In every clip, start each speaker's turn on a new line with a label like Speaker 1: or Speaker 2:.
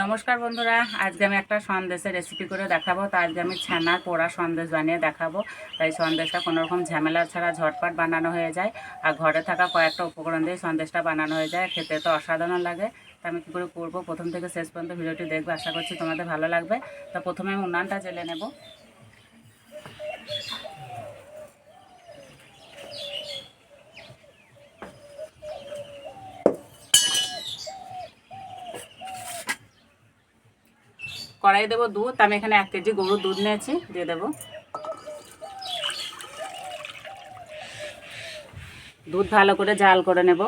Speaker 1: নমস্কার বন্ধুরা, আজকে আমি একটা সন্দেশের রেসিপি করে দেখাবো। তো আজকে আমি ছানার পোড়া সন্দেশ বানিয়ে দেখাবো। তাই সন্দেশটা কোনোরকম ঝামেলা ছাড়া ঝটপট বানানো হয়ে যায়। আর ঘরে থাকা কয়েকটা উপকরণ দিয়ে সন্দেশটা বানানো হয়ে যায়। খেতে তো অসাধারণ লাগে। তা আমি কী করে করব? প্রথম থেকে শেষ পর্যন্ত ভিডিওটি দেখব। আশা করছি তোমাদের ভালো লাগবে। তো প্রথমে আমি উনানটা জেলে নেব। কড়াই দেবো দুধ। আমি এখানে এক কেজি গরুর দুধ নিয়েছি, দিয়ে দেবো। দুধ ভালো করে জাল করে নেব।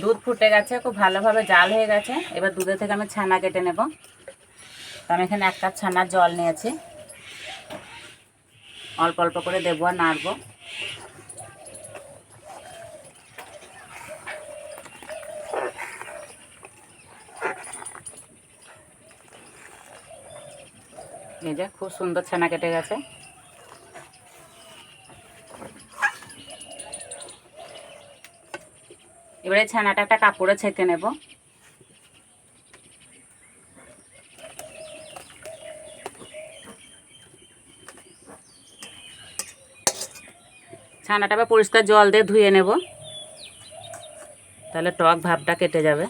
Speaker 1: দুধ ফুটে গেছে, খুব ভালোভাবে জাল হয়ে গেছে। এবার দুধে থেকে আমি ছানা কেটে নেব। আমি এখানে এক কাপ ছানার জল নিয়েছি। অল্প অল্প করে দেবো আর নাড়বো। এই যে খুব সুন্দর ছানা কেটে গেছে। এবারে ছানাটা একটা কাপড়ে ছেঁকে নেব। ছানাটা পরিষ্কার জল দিয়ে ধুয়ে নেব। তাহলে টক ভাবটা কেটে যাবে।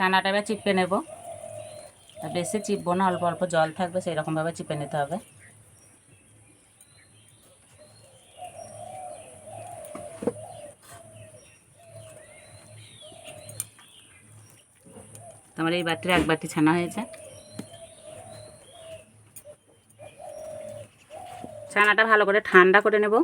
Speaker 1: ছানাটা এবার চিপে নেব। বেশি চিপবো না, অল্প অল্প জল থাকবে সেই রকমভাবে চিপে নিতে হবে। তোমার এই বাটির এক বাটি ছানা হয়েছে। ছানাটা ভালো করে ঠান্ডা করে নেব।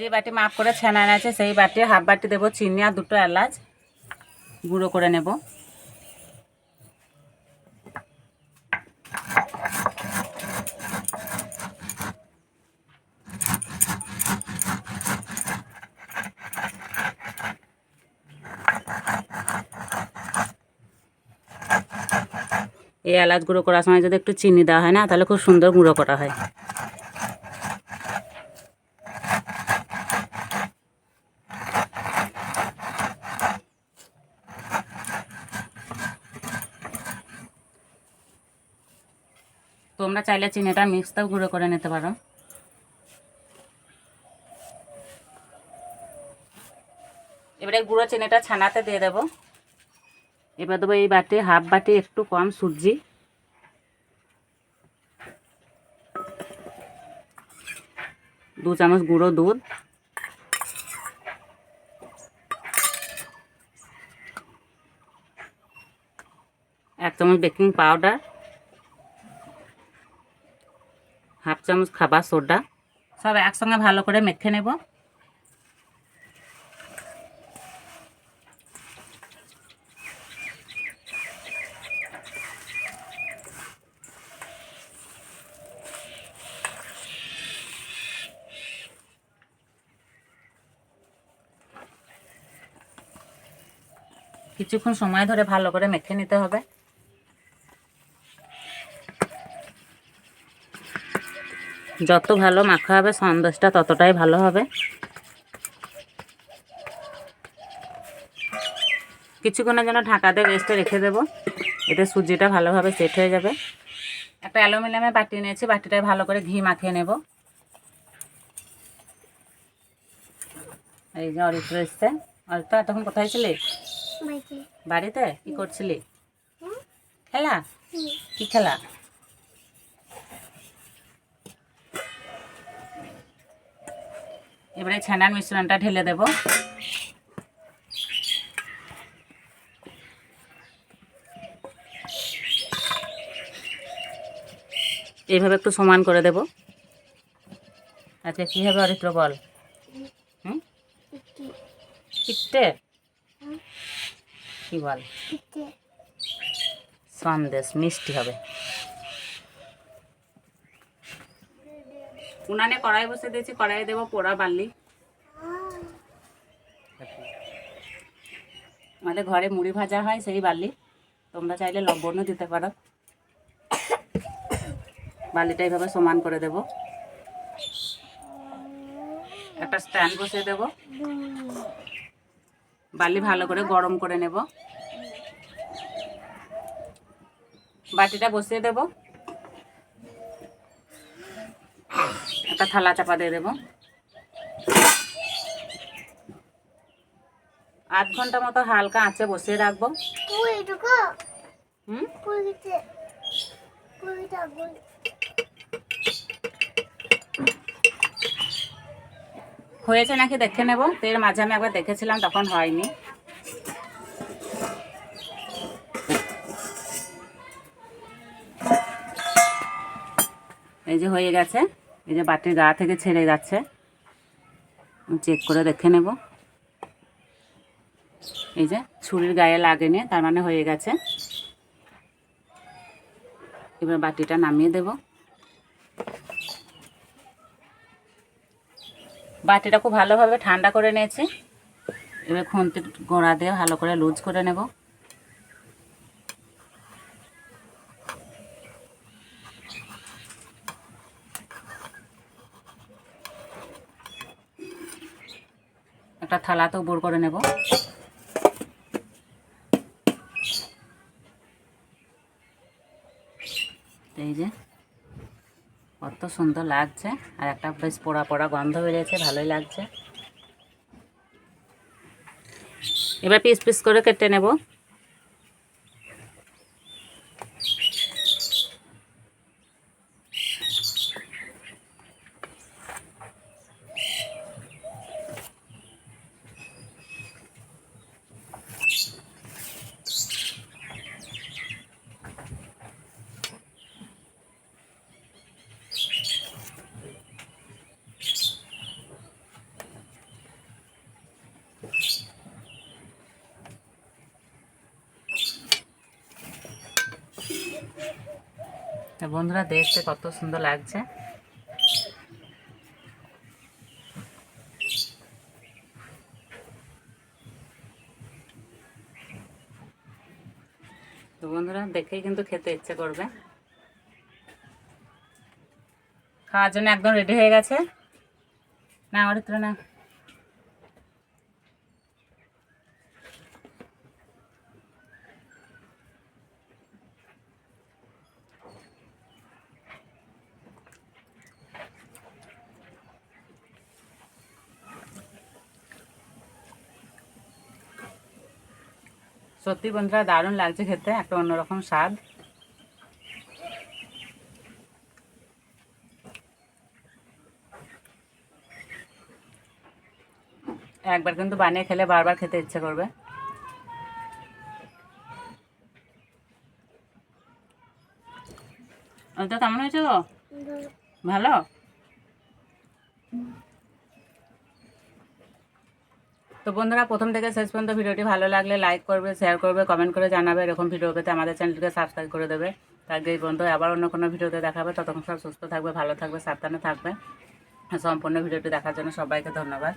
Speaker 1: যে বাটি মাপ করে ছানা আছে, সেই বাটি হাফ বাটি দেবো চিনি আর দুটো এলাচ। গুঁড়ো করে নেব। এই এলাচ গুঁড়ো করার সময় যদি একটু চিনি দেওয়া হয় না, তাহলে খুব সুন্দর গুঁড়ো করা হয়। তোমরা চাইলে চিনিটা মিক্সটাও গুঁড়ো করে নিতে পারো। এবারে গুঁড়ো চিনিটা ছানাতে দিয়ে দেবো। এবার দেবো এই বাটি হাফ বাটি একটু কম সুজি। দু চামচ গুঁড়ো দুধ। এক চামচ বেকিং পাউডার হাফ চামচ খাবার সোডা। সব একসঙ্গে ভালো করে মেখে নেব। কিছুক্ষণ সময় ধরে ভালো করে মেখে নিতে হবে। যত ভালো মাখা হবে সন্দেশটা ততটাই ভালো হবে। কিছুক্ষণের জন্য ঢাকা দিয়ে রেস্টে রেখে দেবো। এতে সুজিটা ভালোভাবে সেট হয়ে যাবে। একটা অ্যালুমিনিয়ামের বাটি নিয়েছি বাটিটায় ভালো করে ঘি মাখিয়ে নেব। এই যে অরিত্র এসছে। অরিত্র তখন কোথায় ছিলি? বাড়িতে। কি করছিলি? খেলা? কি খেলা? এবারে ছানার মিশ্রণটা ঢেলে দেব। এইভাবে একটু সমান করে দেব। আচ্ছা কী হবে অরিত্র বল? হুম? পিঠে কি বল? সন্দেশ মিষ্টি হবে। উনানে কড়াই বসে দিয়েছি কড়াই দেবো পোড়া বার্লি। আমাদের ঘরে মুড়ি ভাজা হয় সেই বালি তোমরা চাইলে লবণও দিতে পারো। বালিটা এইভাবে সমান করে দেব। একটা স্ট্যান্ড বসিয়ে দেব। বালি ভালো করে গরম করে নেব। বাটিটা বসিয়ে দেব। একটা থালা চাপা দিয়ে দেবো। আধ ঘণ্টা মতো হালকা আঁচে বসিয়ে রাখব। হুম? হয়েছে নাকি দেখে নেব? তো এর মাঝে আমি একবার দেখেছিলাম তখন হয়নি। এই যে হয়ে গেছে। এই যে বাটির গা থেকে ছেড়ে যাচ্ছে। চেক করে দেখে নেব। এই যে ছুরির গায়ে লাগেনি, তার মানে হয়ে গেছে। এবার বাটিটা নামিয়ে দেবো। বাটিটা খুব ভালোভাবে ঠান্ডা করে নিয়েছি। এবার খুন্তির গোড়া দিয়ে ভালো করে লুজ করে নেব। একটা থালাতে উপর করে নেব। এই যে, কত সুন্দর লাগছে, আর একটা বেশ পোড়া পোড়া গন্ধ বেরিয়েছে, ভালোই লাগছে। এবার পিস পিস করে কেটে নেব। বন্ধুরা, দেখতে কত সুন্দর লাগছে। তো বন্ধুরা, দেখেই কিন্তু খেতে ইচ্ছে করবে। খাওয়ার জন্য একদম রেডি হয়ে গেছে। না আমার ভিতরে সত্যি বন্ধুরা দারুণ লাগছে খেতে একটা অন্যরকম স্বাদ। একবার কিন্তু বানিয়ে খেলে বারবার খেতে ইচ্ছে করবে। ওটা কেমন হয়েছে গো? ভালো? তো বন্ধুরা, প্রথম থেকে শেষ পর্যন্ত ভিডিওটি ভালো লাগলে লাইক করবে শেয়ার করবে কমেন্ট করে জানাবে। এরকম ভিডিও পেতে আমাদের চ্যানেলকে সাবস্ক্রাইব করে দেবে। তার বন্ধু, আবার অন্য কোনো ভিডিওতে দেখাবে। ততক্ষণ সব সুস্থ থাকবে, ভালো থাকবে, সাবধানে থাকবে। সম্পূর্ণ ভিডিওটি দেখার জন্য সবাইকে ধন্যবাদ।